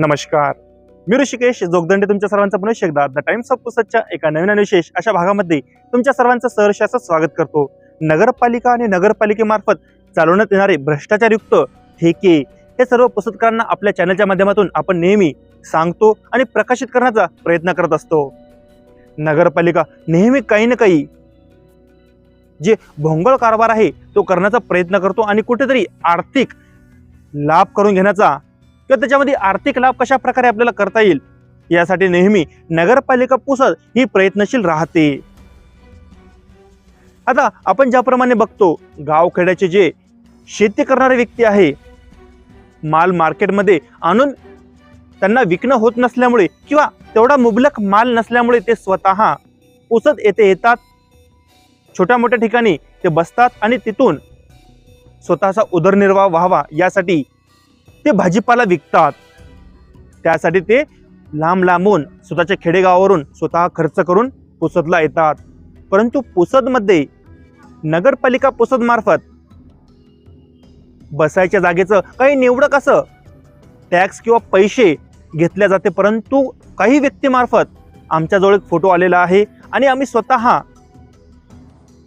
नमस्कार. मी ऋषिकेश जोगदंडे तुमच्या सर्वांचं पुन्हा एकदा द टाइम्स ऑफ पुसतच्या एका नवीन आणि विशेष अशा भागामध्ये तुमच्या सर्वांचं सहर्षाचं स्वागत करतो. नगरपालिका आणि नगरपालिकेमार्फत चालवण्यात येणारे भ्रष्टाचारयुक्त ठेके हे सर्व पुसतकरांना आपल्या चॅनलच्या माध्यमातून आपण नेहमी सांगतो आणि प्रकाशित करण्याचा प्रयत्न करत असतो. नगरपालिका नेहमी काही ना काही जे भोंगळ कारभार आहे तो करण्याचा प्रयत्न करतो आणि कुठेतरी आर्थिक लाभ करून घेण्याचा किंवा त्याच्यामध्ये आर्थिक लाभ कशा प्रकारे आपल्याला करता येईल यासाठी नेहमी नगरपालिका पुसद ही प्रयत्नशील राहते. आता आपण ज्याप्रमाणे बघतो गावखेड्याचे जे शेती करणारे व्यक्ती आहे माल मार्केटमध्ये आणून त्यांना विकणं होत नसल्यामुळे किंवा तेवढा मुबलक माल नसल्यामुळे ते स्वतः पुसत येथे येतात. छोट्या मोठ्या ठिकाणी ते बसतात आणि तिथून स्वतःचा उदरनिर्वाह व्हावा यासाठी ते भाजीपाला विकतात. त्यासाठी ते लांब लांबून स्वतःच्या खेडेगावावरून स्वतः खर्च करून पुसदला येतात. परंतु पुसदमध्ये नगरपालिका पुसदमार्फत बसायच्या जागेचं काही निवडक असं टॅक्स किंवा पैसे घेतल्या जाते परंतु काही व्यक्तीमार्फत आमच्याजवळ एक फोटो आलेला आहे आणि आम्ही स्वतः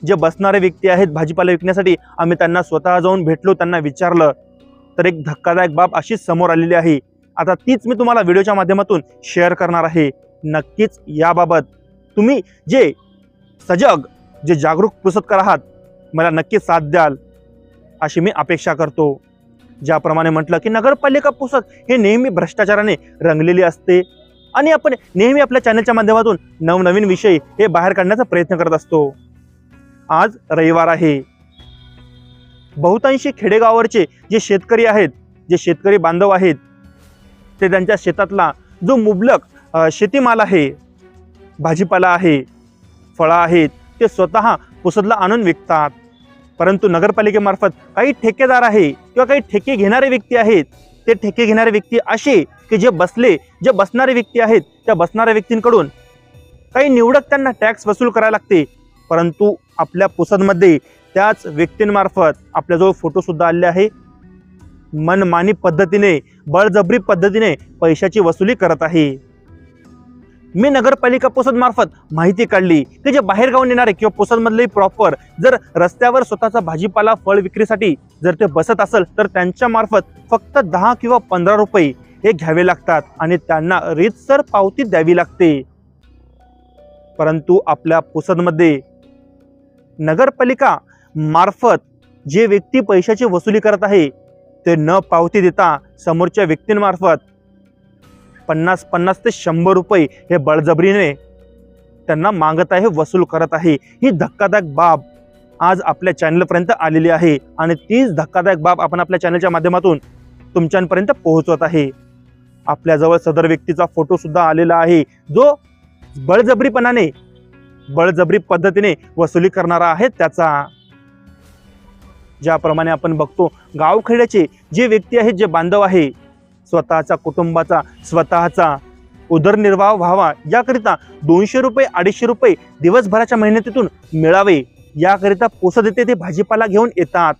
जे बसणारे व्यक्ती आहेत भाजीपाला विकण्यासाठी आम्ही त्यांना स्वतः जाऊन भेटलो त्यांना विचारलं. तर एक धक्कादायक बाब अशीच समोर आलेली आहे. आता तीच मी तुम्हाला व्हिडिओच्या माध्यमातून शेअर करणार आहे. नक्कीच याबाबत तुम्ही जे सजग जे जागरूक पुसतकर आहात मला नक्कीच साथ द्याल अशी मी अपेक्षा करतो. ज्याप्रमाणे म्हटलं की नगरपालिका पुसत हे नेहमी भ्रष्टाचाराने रंगलेली असते आणि आपण नेहमी आपल्या चॅनलच्या माध्यमातून नवनवीन विषय हे बाहेर काढण्याचा प्रयत्न करत असतो. आज रविवार आहे. बहुतांशी खेडेगावावरचे जे शेतकरी आहेत जे शेतकरी बांधव आहेत ते त्यांच्या शेतातला जो मुबलक शेतीमाल आहे भाजीपाला आहे फळं आहेत ते स्वतः पुसदला आणून विकतात. परंतु नगरपालिकेमार्फत काही ठेकेदार आहे किंवा काही ठेके घेणारे व्यक्ती आहेत ते ठेके घेणारे व्यक्ती असे की जे बसले जे बसणारे व्यक्ती आहेत त्या बसणाऱ्या व्यक्तींकडून काही निवडक त्यांना टॅक्स वसूल करायला लागते. परंतु आपल्या पुसदमध्ये त्याच व्यक्तींमार्फत आपल्याजवळ फोटोसुद्धा आले आहे. मनमानी पद्धतीने बळजबरी पद्धतीने पैशाची वसुली करत आहे. मी नगरपालिका पोसदमार्फत माहिती काढली. की जे बाहेरगावून येणारे किंवा पोसदमधले प्रॉपर जर रस्त्यावर स्वतःचा भाजीपाला फळ विक्रीसाठी जर ते बसत असेल तर त्यांच्या मार्फत फक्त दहा किंवा पंधरा रुपये हे घ्यावे लागतात आणि त्यांना रीतसर पावती द्यावी लागते. परंतु आपल्या पुसदमध्ये नगरपालिका मार्फत जे व्यक्ती पैशाची वसुली करत आहे ते न पावती देता समोरच्या व्यक्तींमार्फत पन्नास पन्नास ते शंभर रुपये हे बळजबरीने त्यांना मागत आहे वसूल करत आहे. ही धक्कादायक बाब आज आपल्या चॅनलपर्यंत आलेली आहे आणि तीच धक्कादायक बाब आपण आपल्या चॅनलच्या माध्यमातून तुमच्यापर्यंत पोहोचवत आहे. आपल्याजवळ सदर व्यक्तीचा फोटोसुद्धा आलेला आहे जो बळजबरीपणाने बळजबरी पद्धतीने वसुली करणारा आहे त्याचा. ज्याप्रमाणे आपण बघतो गावखेड्याचे जे व्यक्ती आहेत जे बांधव आहे स्वतःचा कुटुंबाचा स्वतःचा उदरनिर्वाह व्हावा याकरिता दोनशे रुपये अडीचशे रुपये दिवसभराच्या मेहनतीतून मिळावे याकरिता पोसत येते ते भाजीपाला घेऊन येतात.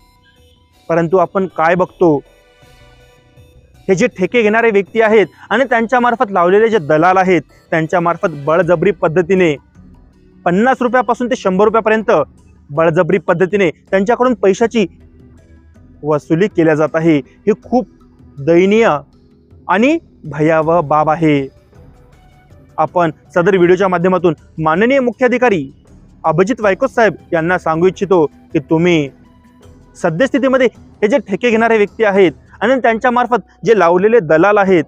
परंतु आपण काय बघतो? हे जे ठेके घेणारे व्यक्ती आहेत आणि त्यांच्यामार्फत लावलेले जे दलाल आहेत त्यांच्यामार्फत बळजबरी पद्धतीने पन्नास रुपयापासून ते शंभर रुपयापर्यंत बळजबरी पद्धतीने त्यांच्याकडून पैशाची वसुली केल्या जात आहे. ही खूप दयनीय आणि भयावह बाब आहे. आपण सदर व्हिडिओच्या माध्यमातून माननीय मुख्याधिकारी अभिजित वायकोत साहेब यांना सांगू इच्छितो की तुम्ही सद्यस्थितीमध्ये हे जे ठेके घेणारे व्यक्ती आहेत आणि त्यांच्यामार्फत जे लावलेले दलाल आहेत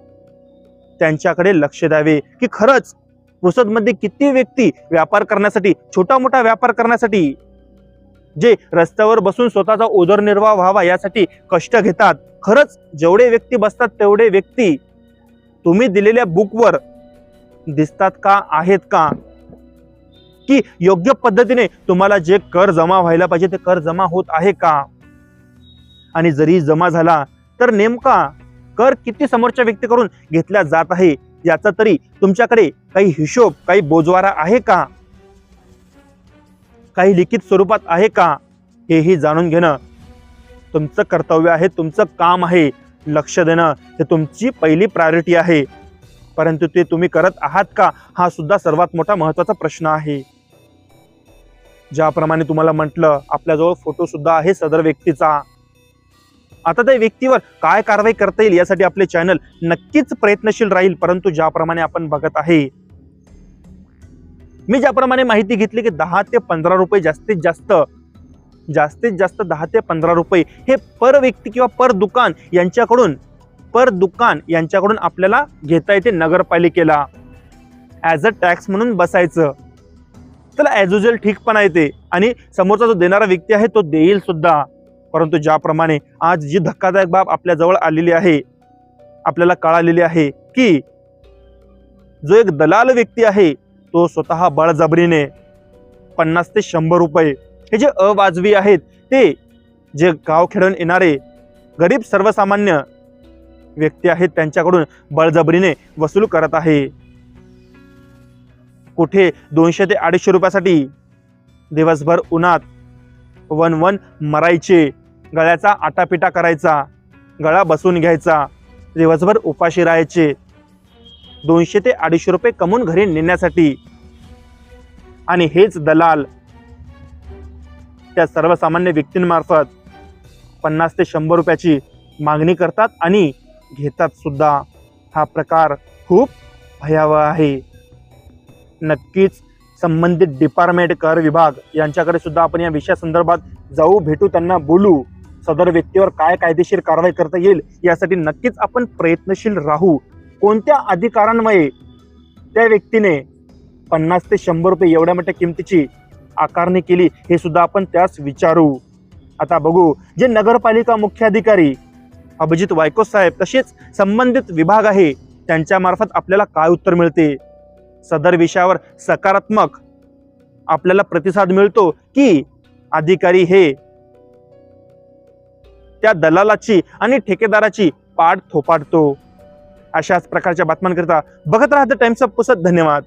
त्यांच्याकडे लक्ष द्यावे की खरंच पुसदमध्ये किती व्यक्ती व्यापार करण्यासाठी छोटा मोठा व्यापार करण्यासाठी जे रस्त्यावर बसून स्वतःचा उदरनिर्वाह व्हावा यासाठी कष्ट घेतात. खरंच जेवढे व्यक्ती बसतात तेवढे व्यक्ती तुम्ही दिलेल्या बुकवर दिसतात का आहेत का? की योग्य पद्धतीने तुम्हाला जे कर जमा व्हायला पाहिजे ते कर जमा होत आहे का? आणि जरी जमा झाला तर नेमका कर किती समोरच्या व्यक्तीकडून घेतला जात आहे? याचा तरी तुमच्याकडे काही हिशोब काही बोजवारा आहे का? काही लिखित स्वरूपात आहे का? हेही जाणून घेणं तुमचं कर्तव्य आहे तुमचं काम आहे. लक्ष देणं हे तुमची पहिली प्रायोरिटी आहे. परंतु ते तुम्ही करत आहात का? हा सुद्धा सर्वात मोठा महत्त्वाचा प्रश्न आहे. ज्याप्रमाणे तुम्हाला म्हटलं आपल्याजवळ फोटो सुद्धा आहे सदर व्यक्तीचा. आता त्या व्यक्तीवर काय कारवाई करता येईल यासाठी आपले चॅनल नक्कीच प्रयत्नशील राहील परंतु ज्याप्रमाणे आपण बघत आहे मी ज्याप्रमाणे माहिती घेतली की दहा ते पंधरा रुपये जास्तीत जास्त जास्तीत जास्त दहा ते पंधरा रुपये हे पर व्यक्ती किंवा पर दुकान यांच्याकडून पर दुकान यांच्याकडून आपल्याला घेता येते नगरपालिकेला. ॲज अ टॅक्स म्हणून बसायचं. त्याला ॲज युजल ठीक पण आहे ते. आणि समोरचा जो देणारा व्यक्ती आहे तो देईल सुद्धा. परंतु ज्याप्रमाणे आज जी धक्कादायक बाब आपल्याजवळ आलेली आहे आपल्याला कळालेली आहे की जो एक दलाल व्यक्ती आहे तो स्वतः बळजबरीने पन्नास ते शंभर रुपये हे जे अवाजवी आहेत ते जे गाव खेळून येणारे गरीब सर्वसामान्य व्यक्ती आहेत त्यांच्याकडून बळजबरीने वसूल करत आहे. कुठे दोनशे ते अडीचशे रुपयासाठी दिवसभर उन्हात वन वन मरायचे गळ्याचा आटापिटा करायचा गळा बसून घ्यायचा दिवसभर उपाशी राहायचे दोनशे ते अडीचशे रुपये कमवून घरी नेण्यासाठी. आणि हेच दलाल त्या सर्वसामान्य व्यक्तींमार्फत पन्नास ते शंभर रुपयाची मागणी करतात आणि घेतात सुद्धा. हा प्रकार खूप भयावह आहे. नक्कीच संबंधित डिपार्टमेंट कर विभाग यांच्याकडे सुद्धा आपण या विषयासंदर्भात जाऊ भेटू त्यांना बोलू. सदर व्यक्तीवर काय कायदेशीर कारवाई करता येईल यासाठी नक्कीच आपण प्रयत्नशील राहू. कोणत्या अधिकारांमुळे त्या व्यक्तीने पन्नास ते शंभर रुपये एवढ्या मोठ्या किमतीची आकारणी केली हे सुद्धा आपण त्यास विचारू. आता बघू जे नगरपालिका मुख्याधिकारी अभिजित वायको साहेब तसेच संबंधित विभाग आहे त्यांच्यामार्फत आपल्याला काय उत्तर मिळते? सदर विषयावर सकारात्मक आपल्याला प्रतिसाद मिळतो की अधिकारी हे त्या दलालाची आणि ठेकेदाराची पाठ थोपाडतो अशाच प्रकारच्या बातम्यांकरिता बघत राहतं टाइम्स ऑफ पुसत धन्यवाद.